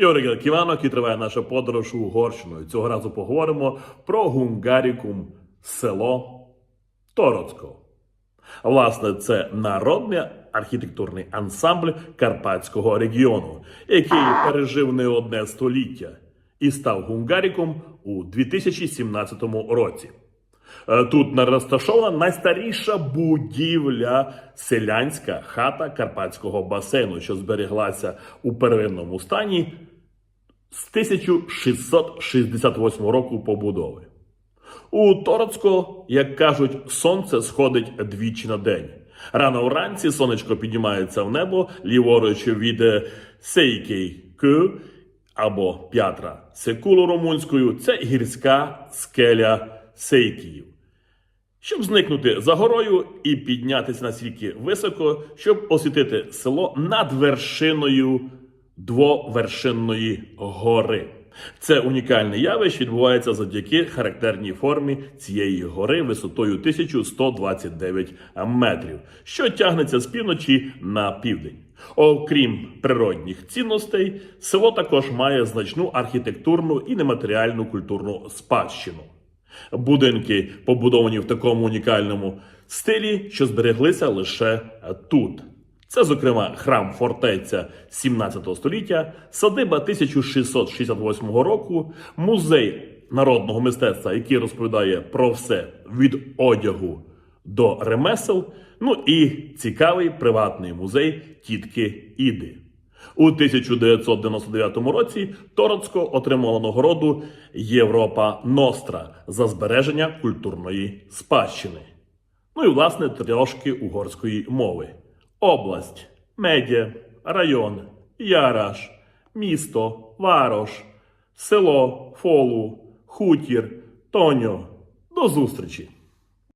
Юрій Ківанок і триває наша подорож Угорщиною. Цього разу поговоримо про Гунгарікум село Тороцько. Власне, це народний архітектурний ансамбль Карпатського регіону, який пережив не одне століття і став Гунгаріком у 2017 році. Е, Тут розташована найстаріша будівля селянська хата Карпатського басейну, що зберіглася у первинному стані з 1668 року побудови. У Тороцько, як кажуть, сонце сходить двічі на день. Рано вранці сонечко піднімається в небо ліворуч від Сейкей К або П'ятра Секулу румунською. Це гірська скеля Сейкіїв. Щоб зникнути за горою і піднятися настільки високо, щоб освітити село над вершиною двовершинної гори. Це унікальне явище відбувається завдяки характерній формі цієї гори висотою 1129 метрів, що тягнеться з півночі на південь. Окрім природних цінностей, село також має значну архітектурну і нематеріальну культурну спадщину. Будинки побудовані в такому унікальному стилі, що збереглися лише тут. Це, зокрема, храм фортеця 17 століття, садиба 1668 року, музей народного мистецтва, який розповідає про все від одягу до ремесел. Ну і цікавий приватний музей тітки Іди. У 1999 році Тороцько отримало нагороду Європа Ностра за збереження культурної спадщини. Ну і власне трошки угорської мови: область, медє, район, яраш, місто, варош, село, фолу, хутір, тоньо. До зустрічі!